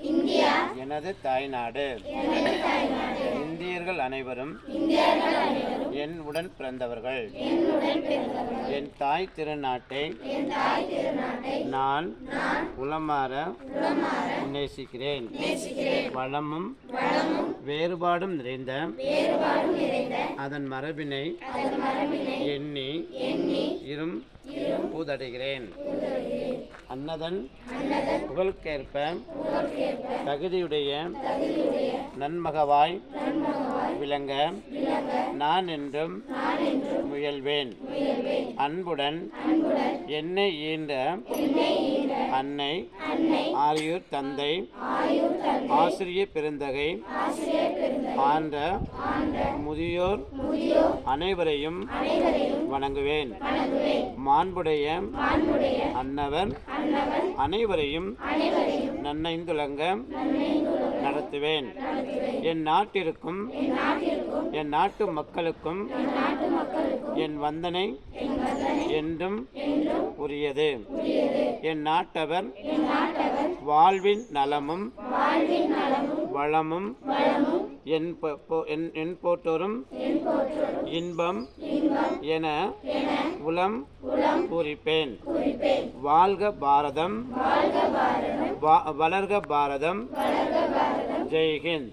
India. எனது தாய்நாடு. இந்தியர்கள் அனைவரும் என் உடன் பிறந்தவர்கள். என் தாய் திருநாட்டை நான் உளமாற நேசிக்கிறேன். வளமும் வேறுபாடும் நிறைந்த அதன் மரபினை எண்ணி இரும் பூதடைகிறேன். அன்னதன் புகழுக்கேற்ப தகுதியுடைய நன்மகவாய் விளங்க நான் என்றும் முயல்வேன். அன்புடன் என்னை ஈன்ற அன்னை ஆரியூர் தந்தை ஆசிரிய பெருந்தகை ஆண்ட முதியோர் அனைவரையும் வணங்குவேன். மாண்புடைய அன்னவர் அனைவரையும் நன்னைந்துலங்க நடத்துவேன். என் நாட்டிற்கும் என் நாட்டு மக்களுக்கும் என் வந்தனை என்றும் உரியது. என் நாட்டவர் வாழ்வின் நலமும் வளமும் என் போற்றோரும் இன்பம் என உளம் பூரிப்பேன் வாழ்க பாரதம் வளர்க பாரதம் ஜெய்ஹிந்த்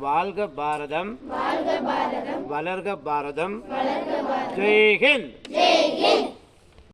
வாழ்க பாரதம் வளர்க பாரதம் ஜெய்ஹிந்த்